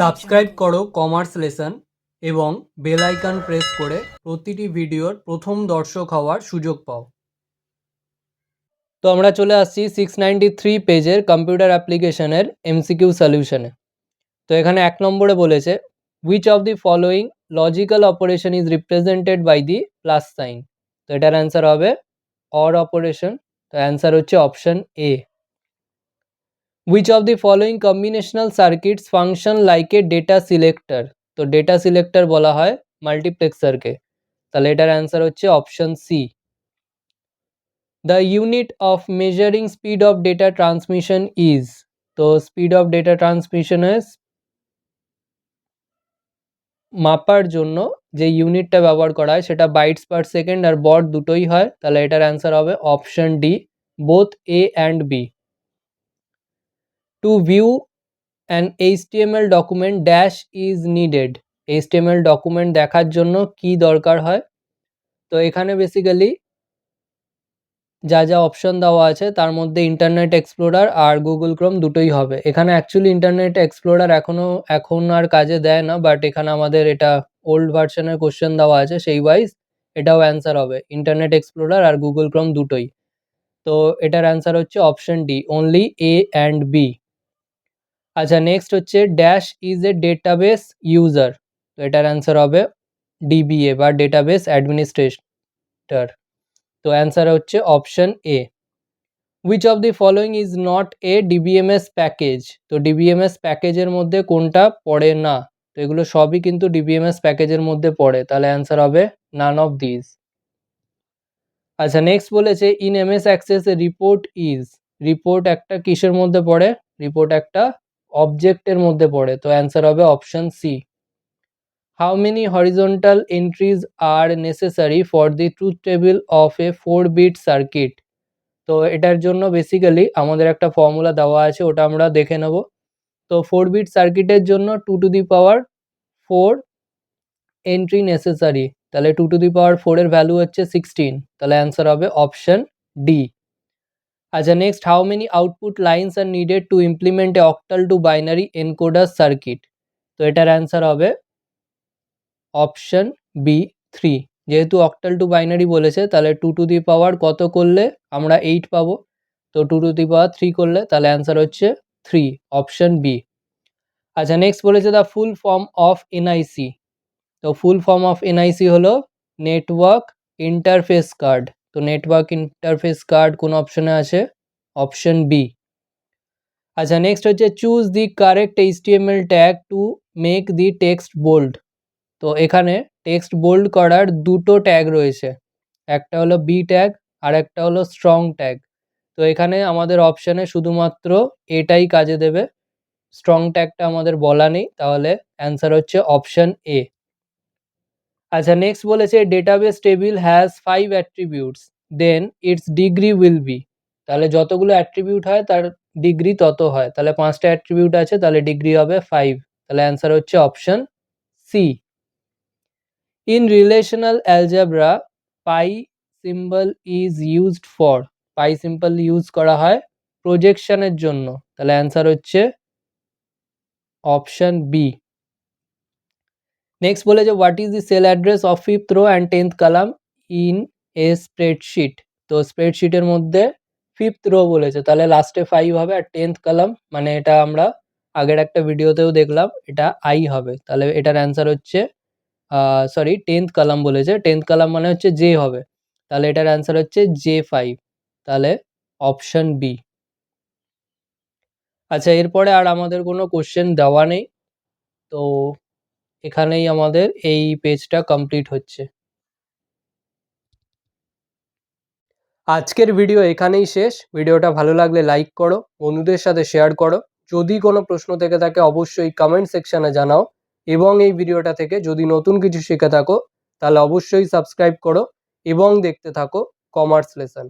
Subscribe করো commerce lesson এবং bell icon press করে প্রতিটি ভিডিওর প্রথম দর্শক হওয়ার সুযোগ পাও। তো আমরা চলে আসছি সিক্স নাইনটি থ্রি পেজের কম্পিউটার অ্যাপ্লিকেশনের এমসিকিউ সলিউশনে। তো এখানে এক নম্বরে বলেছে which of the following logical operation is represented by the plus sign তো এটার অ্যান্সার হবে অর অপারেশন তো অ্যান্সার হচ্ছে option A which of the following combinational circuits function like a data selector তো ডেটা সিলেক্টর বলা হয় মাল্টিপ্লেক্সারকে তাহলে এটার অ্যান্সার হচ্ছে option C the unit of measuring speed of data transmission is তো স্পিড অফ ডেটা ট্রান্সমিশনের মাপার জন্য যে ইউনিটটা ব্যবহার করা হয় সেটা বাইটস পার সেকেন্ড আর বট দুটোই হয়। তাহলে এটার অ্যান্সার হবে option D both A and B to view an HTML document dash is needed HTML document দেখার জন্য কি দরকার হয়? তো এখানে বেসিক্যালি যা যা অপশন দেওয়া আছে, তার মধ্যে ইন্টারনেট এক্সপ্লোরার আর গুগল ক্রোম দুটোই হবে। এখানে অ্যাকচুয়ালি ইন্টারনেট এক্সপ্লোরার এখনও এখন আর কাজে দেয় না বাট এখানে আমাদের এটা ওল্ড ভার্সনের কোশ্চেন দেওয়া আছে, সেই ওয়াইজ এটাও অ্যান্সার হবে। ইন্টারনেট এক্সপ্লোরার আর গুগল ক্রোম দুটোই। তো এটার অ্যান্সার হচ্ছে option D only A and B আচ্ছা নেক্সট হচ্ছে dash is a database user তো এটার অ্যান্সার হবে ডিবিএ বা ডেটাবেস অ্যাডমিনিস্ট্রেটর তো অ্যান্সার হচ্ছে option A which of the following is not a DBMS package তো ডিবিএমএস প্যাকেজের মধ্যে কোনটা পড়ে না? তো এগুলো সবই কিন্তু ডিবিএমএস প্যাকেজের মধ্যে পড়ে। তাহলে অ্যান্সার হবে নান অফ দিস আচ্ছা নেক্সট বলেছে in MS Access report is report একটা কিসের মধ্যে পড়ে? রিপোর্ট একটা অবজেক্টের মধ্যে পড়ে। তো অ্যান্সার হবে option C how many horizontal entries are necessary for the truth table of a four bit circuit তো এটার জন্য বেসিক্যালি আমাদের একটা ফর্মুলা দেওয়া আছে, ওটা আমরা দেখে নেব। তো ফোর বিট সার্কিটের জন্য two to the power four entry necessary তাহলে টু টু দি পাওয়ার ফোরের ভ্যালু হচ্ছে সিক্সটিন তাহলে অ্যান্সার হবে অপশন ডি আচ্ছা next how many output lines are needed to implement an octal to binary encoder circuit তো এটার answer হবে option B three যেহেতু অক্টাল টু বাইনারি বলেছে, তাহলে টু টু দি পাওয়ার কত করলে আমরা এইট পাবো? তো two to the power three করলে, তাহলে অ্যান্সার হচ্ছে থ্রি অপশন বি আচ্ছা নেক্সট বলেছে the full form of NIC তো ফুল ফর্ম অফ এনআইসি হলো নেটওয়ার্ক ইন্টারফেস কার্ড তো নেটওয়ার্ক ইন্টারফেস কার্ড কোন অপশনে আছে অপশন বি আচ্ছা নেক্সট হচ্ছে choose the correct HTML tag to make the text bold তো এখানে টেক্সট বোল্ড করার দুটো ট্যাগ রয়েছে। একটা হলো বি ট্যাগ আর একটা হলো স্ট্রং ট্যাগ তো এখানে আমাদের অপশানে শুধুমাত্র এটাই কাজে দেবে। স্ট্রং ট্যাগটা আমাদের বলা নেই, তাহলে অ্যান্সার হচ্ছে অপশন এ আচ্ছা নেক্সট বলেছে database table has five attributes then its degree will be তাহলে যতগুলো অ্যাট্রিবিউট হয়, তার ডিগ্রি তত হয়। তাহলে পাঁচটা অ্যাট্রিবিউট আছে, তাহলে ডিগ্রি হবে ফাইভ তাহলে অ্যান্সার হচ্ছে option C in relational algebra pi symbol is used for pi symbol use করা হয় প্রজেকশনের জন্য। তাহলে অ্যান্সার হচ্ছে অপশন বি নেক্সট বলেছে what is the cell address of fifth row and tenth column in a spreadsheet তো স্প্রেডশিটের মধ্যে ফিফথ রো বলেছে। তাহলে লাস্টে ফাইভ হবে আর টেন্থ কালাম মানে এটা আমরা আগের একটা ভিডিওতেও দেখলাম, এটা আই হবে। তাহলে এটার অ্যান্সার হচ্ছে সরি টেন্থ কালাম বলেছে। টেন্থ কালাম মানে হচ্ছে জে হবে। তাহলে এটার অ্যান্সার হচ্ছে জে ফাইভ তাহলে অপশন বি আচ্ছা এরপরে আর আমাদের কোনো কোশ্চেন দেওয়া নেই। তো এখানেই আমাদের এই পেজটা কমপ্লিট হচ্ছে। আজকের ভিডিও এখানেই শেষ। ভিডিওটা ভালো লাগলে লাইক করো, বন্ধুদের সাথে শেয়ার করো। যদি কোনো প্রশ্ন থেকে থাকে, অবশ্যই কমেন্ট সেকশানে জানাও। এবং এই ভিডিওটা থেকে যদি নতুন কিছু শিখে থাকো, তাহলে অবশ্যই সাবস্ক্রাইব করো এবং দেখতে থাকো কমার্স লেসন